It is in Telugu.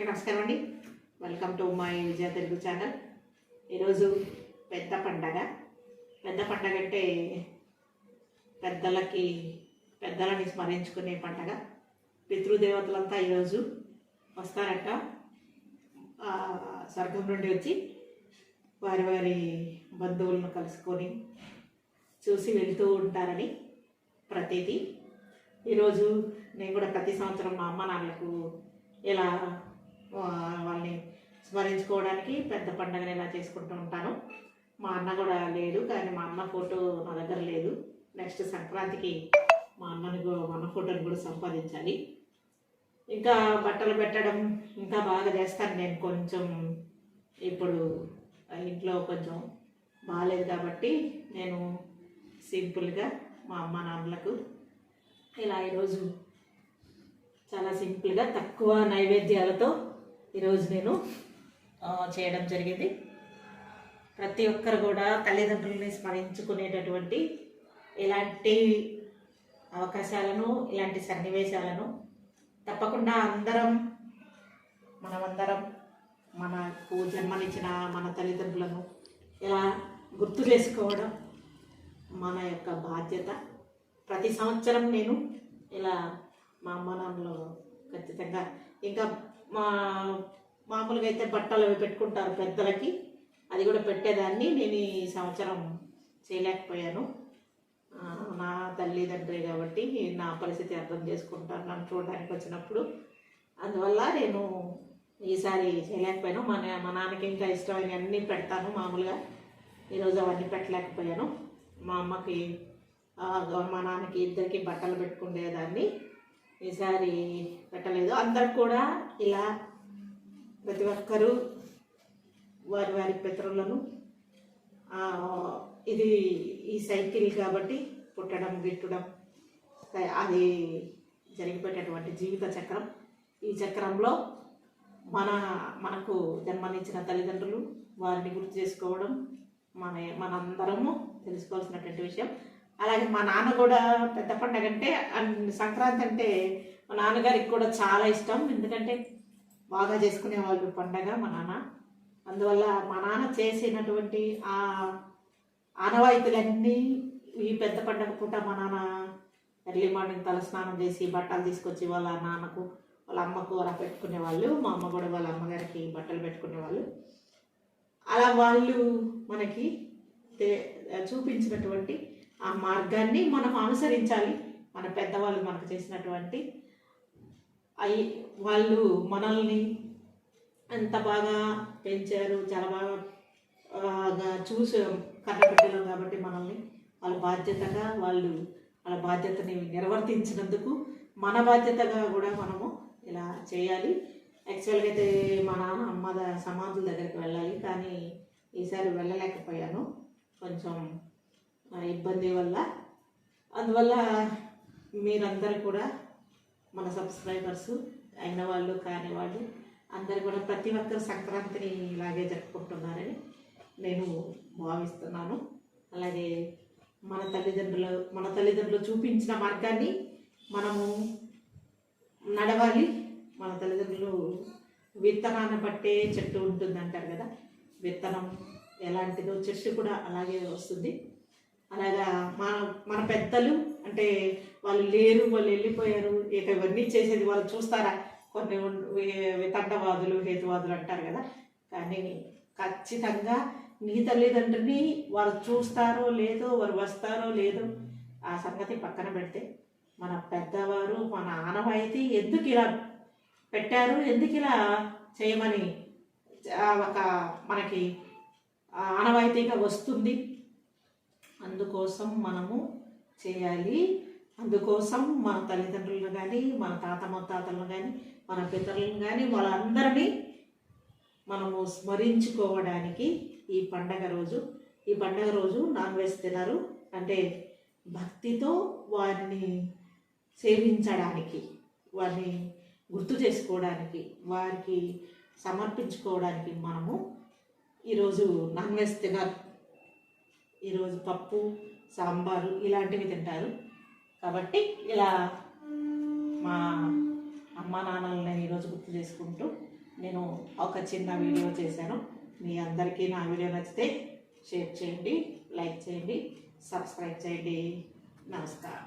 నమస్కారం అండి. Welcome to my Vijaya Telugu channel ఈరోజు పెద్ద పండగ. పెద్ద పండగ అంటే పెద్దలకి పెద్దలని స్మరించుకునే పండగ. పితృదేవతలంతా ఈరోజు వస్తారట. స్వర్గం నుండి వచ్చి వారి వారి బంధువులను కలుసుకొని చూసి వెళ్తూ ఉంటారని ప్రతిదీ ఈరోజు నేను కూడా ప్రతి సంవత్సరం మా అమ్మ నాన్నలకు ఇలా వాళ్ళని స్మరించుకోవడానికి పెద్ద పండగని ఇలా చేసుకుంటూ ఉంటాను. మా అన్న కూడా లేడు కానీ మా అన్న ఫోటో నా దగ్గర లేదు. నెక్స్ట్ సంక్రాంతికి మా అన్నని మా అన్న ఫోటోని కూడా సంపాదించాలి. ఇంకా బట్టలు పెట్టడం ఇంకా బాగా చేస్తాను నేను కొంచెం. ఇప్పుడు ఇంట్లో కొంచెం బాగాలేదు కాబట్టి నేను సింపుల్గా మా అమ్మ నాన్నలకు ఇలా ఈరోజు చాలా సింపుల్గా తక్కువ నైవేద్యాలతో ఈరోజు నేను చేయడం జరిగింది. ప్రతి ఒక్కరు కూడా తల్లిదండ్రులని స్మరించుకునేటటువంటి ఇలాంటి అవకాశాలను ఇలాంటి సన్నివేశాలను తప్పకుండా అందరం మనమందరం మనకు జన్మనిచ్చిన మన తల్లిదండ్రులను ఇలా గుర్తు చేసుకోవడం మన యొక్క బాధ్యత. ప్రతి సంవత్సరం నేను ఇలా మా అమ్మ నాన్నలు ఖచ్చితంగా ఇంకా మా మామూలుగా అయితే బట్టలు అవి పెట్టుకుంటారు పెద్దలకి. అది కూడా పెట్టేదాన్ని. నేను ఈ సంవత్సరం చేయలేకపోయాను. నా తల్లిదండ్రి కాబట్టి నా పరిస్థితి అర్థం చేసుకుంటాను నన్ను చూడడానికి వచ్చినప్పుడు. అందువల్ల నేను ఈసారి చేయలేకపోయాను. మా మా నాన్నకి ఇంకా ఇష్టమైన అన్నీ పెడతాను మామూలుగా. ఈరోజు అవన్నీ పెట్టలేకపోయాను. మా అమ్మకి మా నాన్నకి ఇద్దరికి బట్టలు పెట్టుకునేదాన్ని. ఈసారి పెట్టలేదు. అందరు కూడా ఇలా ప్రతి ఒక్కరూ వారి వారి పితరులను ఇది ఈ సైకిల్ కాబట్టి పుట్టడం గిట్టడం అది జరిగిపోయేటటువంటి జీవిత చక్రం. ఈ చక్రంలో మన మనకు జన్మనిచ్చిన తల్లిదండ్రులు వారిని గుర్తు చేసుకోవడం మన మనందరము తెలుసుకోవాల్సినటువంటి విషయం. అలాగే మా నాన్న కూడా పెద్ద పండగ అంటే సంక్రాంతి అంటే మా నాన్నగారికి కూడా చాలా ఇష్టం. ఎందుకంటే బాగా చేసుకునేవాళ్ళు పండగ మా నాన్న. అందువల్ల మా నాన్న చేసినటువంటి ఆ ఆనవాయితీలన్నీ ఈ పెద్ద పండగ పూట మా నాన్న ఎర్లీ మార్నింగ్ తల స్నానం చేసి బట్టలు తీసుకొచ్చి వాళ్ళ నాన్నకు వాళ్ళ అమ్మకు అలా పెట్టుకునేవాళ్ళు మా అమ్మ కూడా వాళ్ళ అమ్మగారికి బట్టలు పెట్టుకునేవాళ్ళు అలా వాళ్ళు మనకి చూపించినటువంటి ఆ మార్గాన్ని మనం అనుసరించాలి. మన పెద్దవాళ్ళు మనకు చేసినటువంటి అయి వాళ్ళు మనల్ని ఎంత బాగా పెంచారు చాలా బాగా చూసి కన్నపెట్టారు కాబట్టి మనల్ని వాళ్ళ బాధ్యతగా వాళ్ళు వాళ్ళ బాధ్యతని నిర్వర్తించినందుకు మన బాధ్యతగా కూడా మనము ఇలా చేయాలి. యాక్చువల్గా అయితే మా నాన్న అమ్మ సమాధుల దగ్గరికి వెళ్ళాలి. కానీ ఈసారి వెళ్ళలేకపోయాను. కొంచెం ఇబ్బంది వల్ల. అందువల్ల మీరందరూ కూడా మన సబ్స్క్రైబర్స్ అయిన వాళ్ళు కాని వాళ్ళు అందరు కూడా ప్రతి ఒక్కరు సంక్రాంతిని ఇలాగే జరుపుకుంటున్నారని నేను భావిస్తున్నాను. అలాగే మన తల్లిదండ్రులు మన తల్లిదండ్రులు చూపించిన మార్గాన్ని మనము నడవాలి. మన తల్లిదండ్రులు విత్తనాన్ని బట్టే చెట్టు ఉంటుంది అంటారు కదా. విత్తనం ఎలాంటిదో చెట్టు కూడా అలాగే వస్తుంది. అలాగా మన మన పెద్దలు అంటే వాళ్ళు లేరు వాళ్ళు వెళ్ళిపోయారు ఇక ఇవన్నీ చేసేది వాళ్ళు చూస్తారా? కొన్ని వితండవాదులు హేతువాదులు అంటారు కదా. కానీ ఖచ్చితంగా నీ తల్లిదండ్రుని వారు చూస్తారో లేదో వారు వస్తారో లేదో ఆ సంగతి పక్కన పెడితే మన పెద్దవారు మన ఆనవాయితీ ఎందుకు ఇలా పెట్టారు ఎందుకు ఇలా చేయమని ఒక మనకి ఆనవాయితీగా వస్తుంది? అందుకోసం మనము చేయాలి. అందుకోసం మన తల్లిదండ్రులను కానీ మన తాత ముత్తాతలను కానీ మన పితరులను కానీ వాళ్ళందరినీ మనము స్మరించుకోవడానికి ఈ పండగ రోజు ఈ పండగ రోజు నాన్ వెజ్ తినరు. అంటే భక్తితో వారిని సేవించడానికి వారిని గుర్తు చేసుకోవడానికి వారికి సమర్పించుకోవడానికి మనము ఈరోజు నాన్ వెజ్ తినరు. ఈరోజు పప్పు సాంబారు ఇలాంటివి తింటారు. కాబట్టి ఇలా మా అమ్మ నేను ఈరోజు గుర్తు చేసుకుంటూ నేను ఒక చిన్న వీడియో చేశాను. మీ అందరికీ నా వీడియో నచ్చితే షేర్ చేయండి లైక్ చేయండి సబ్స్క్రైబ్ చేయండి. నమస్కారం.